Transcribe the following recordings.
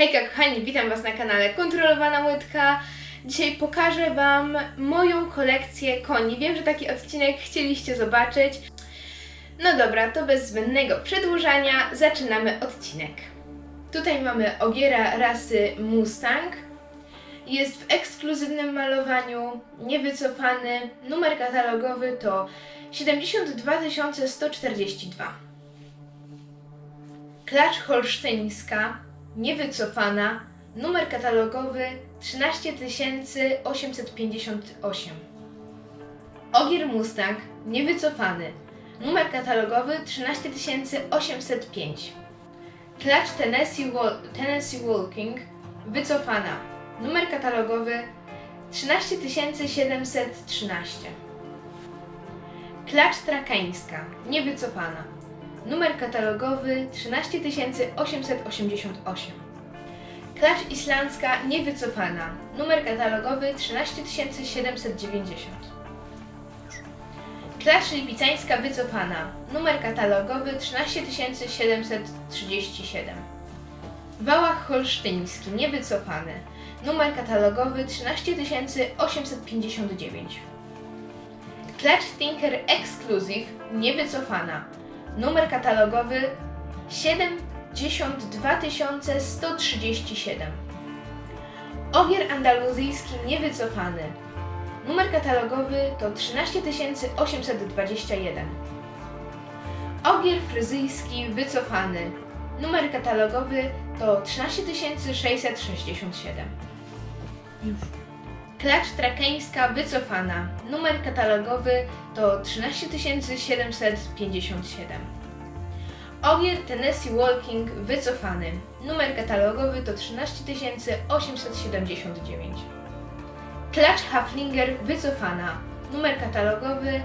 Hejka kochani, witam Was na kanale Kontrolowana Łydka. Dzisiaj pokażę Wam moją kolekcję koni. Wiem, że taki odcinek chcieliście zobaczyć. No dobra, to bez zbędnego przedłużania zaczynamy odcinek. Tutaj mamy ogiera rasy Mustang. Jest w ekskluzywnym malowaniu, niewycofany. Numer katalogowy to 72 142. Klacz holsztyńska, niewycofana, numer katalogowy 13858. Ogier Mustang, niewycofany, numer katalogowy 13805. Klacz Tennessee, Tennessee Walking, wycofana, numer katalogowy 13713. Klacz Trakańska, niewycofana, Numer katalogowy 13888. Klacz islandzka niewycofana. Numer katalogowy 13790. Klacz lipicańska wycofana. Numer katalogowy 13737. Wałach holsztyński niewycofany. Numer katalogowy 13859. Klacz Tinker Exclusive niewycofana. Numer katalogowy 72 137. Ogier andaluzyjski niewycofany. Numer katalogowy to 13 821. Ogier fryzyjski wycofany. Numer katalogowy to 13 667. Już. Klacz trakeńska wycofana. Numer katalogowy to 13 757. Ogier Tennessee Walking wycofany. Numer katalogowy to 13 879. Klacz Haflinger wycofana. Numer katalogowy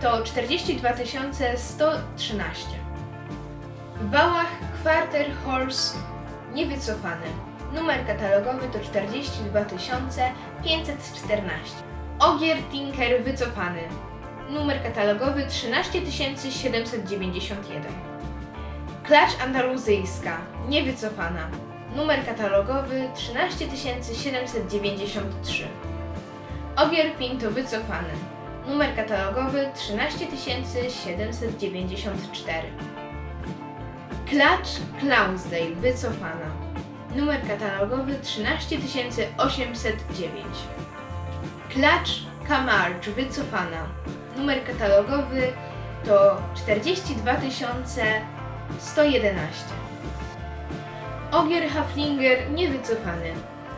to 42 113. Wałach Quarter Horse niewycofany. Numer katalogowy to 42 514. Ogier Tinker wycofany. Numer katalogowy 13 791. Klacz andaluzyjska niewycofana. Numer katalogowy 13 793. Ogier Pinto wycofany. Numer katalogowy 13 794. Klacz Clownsdale wycofana. Numer katalogowy 13809. Klacz Camargue wycofana. Numer katalogowy to 42111. Ogier Haflinger niewycofany.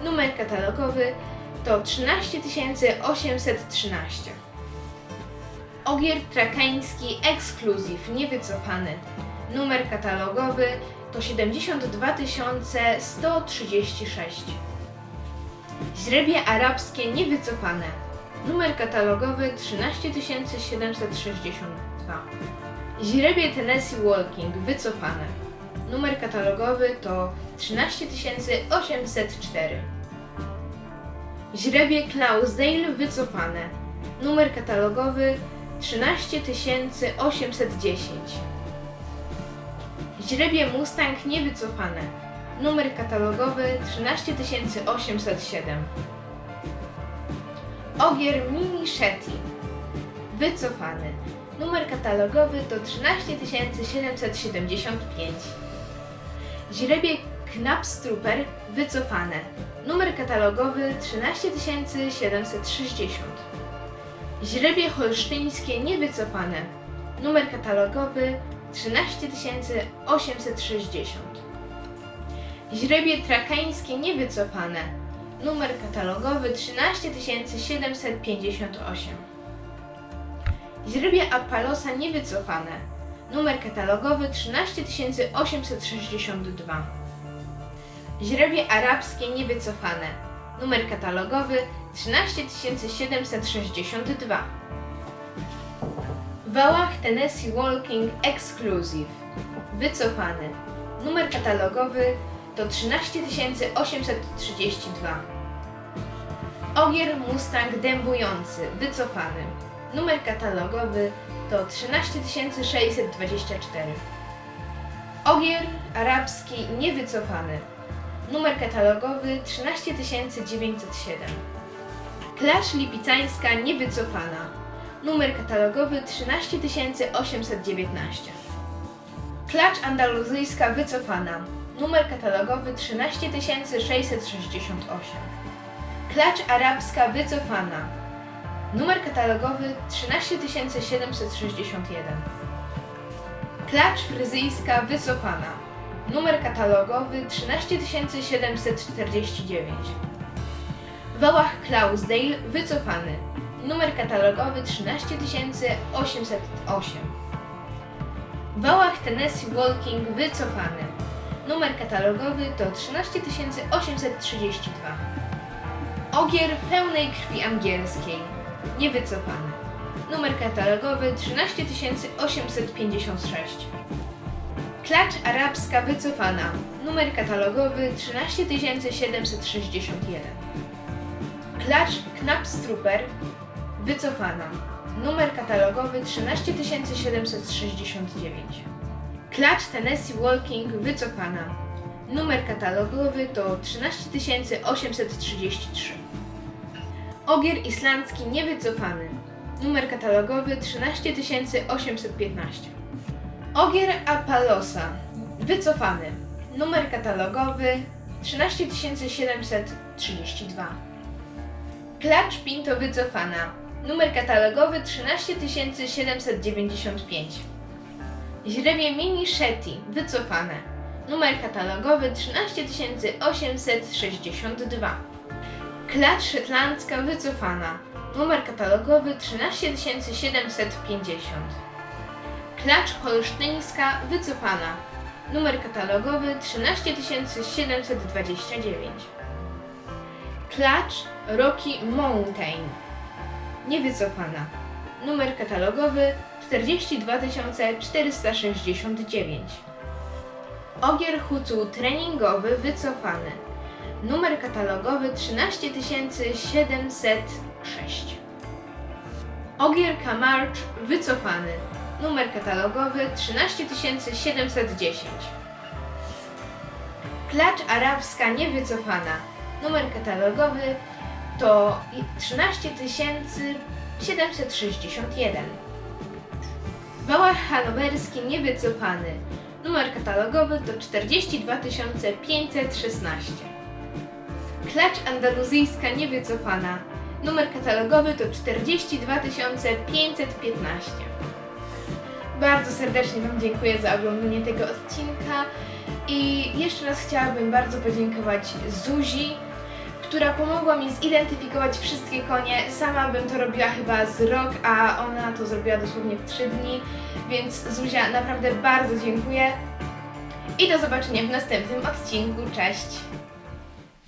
Numer katalogowy to 13813. Ogier Trakański Exclusive niewycofany. Numer katalogowy to 72 136. Źrebie arabskie niewycofane. Numer katalogowy 13 762. Źrebie Tennessee Walking wycofane. Numer katalogowy to 13 804. Źrebie Clowsdale wycofane. Numer katalogowy 13 810. Źrebie Mustang niewycofane. Numer katalogowy 13807. Ogier Mini Shetty. Wycofany. Numer katalogowy to 13775. Źrebie Knapstrooper. Wycofane. Numer katalogowy 13760. Źrebie Holsztyńskie niewycofane. Numer katalogowy 13 860. Źrebie trakańskie niewycofane. Numer katalogowy 13 758. Źrebie Apalosa niewycofane. Numer katalogowy 13 862. Źrebie arabskie niewycofane. Numer katalogowy 13 762. Wałach Tennessee Walking Exclusive. Wycofany. Numer katalogowy to 13 832. Ogier Mustang dębujący. Wycofany. Numer katalogowy to 13 624. Ogier arabski niewycofany. numer katalogowy 13907. Klacz Lipicańska Niewycofana, numer katalogowy 13819. Klacz Andaluzyjska Wycofana, numer katalogowy 13668. Klacz Arabska Wycofana, numer katalogowy 13761. Klacz Fryzyjska Wycofana, numer katalogowy 13749. Wałach Klausdale Wycofany, numer katalogowy 13808. Wałach Tennessee Walking Wycofany, numer katalogowy to 13832. Ogier pełnej krwi angielskiej, niewycofany, numer katalogowy 13856. Klacz arabska wycofana, numer katalogowy 13761. Klacz Knapstrupper wycofana, numer katalogowy 13769. Klacz Tennessee Walking wycofana, numer katalogowy to 13833. Ogier islandzki niewycofany, numer katalogowy 13815. Ogier Apalosa wycofany, numer katalogowy 13732. Klacz Pinto wycofana, numer katalogowy 13795. Źrebie Mini Shetty wycofane, numer katalogowy 13862. Klacz Szetlandzka wycofana, numer katalogowy 13750. Klacz Holsztyńska wycofana, numer katalogowy 13729. Klacz Rocky Mountain niewycofana, numer katalogowy 42469. Ogier Hucu treningowy wycofany, numer katalogowy 13706. Ogier Kamarcz wycofany, numer katalogowy 13710. Klacz arabska niewycofana, numer katalogowy to 13761. Wałach hanowerski niewycofany, numer katalogowy to 42516. Klacz andaluzyjska niewycofana, numer katalogowy to 42515. Bardzo serdecznie Wam dziękuję za oglądanie tego odcinka i jeszcze raz chciałabym bardzo podziękować Zuzi, która pomogła mi zidentyfikować wszystkie konie. Sama bym to robiła chyba z rok, a ona to zrobiła dosłownie w 3 dni, więc Zuzia naprawdę bardzo dziękuję i do zobaczenia w następnym odcinku. Cześć!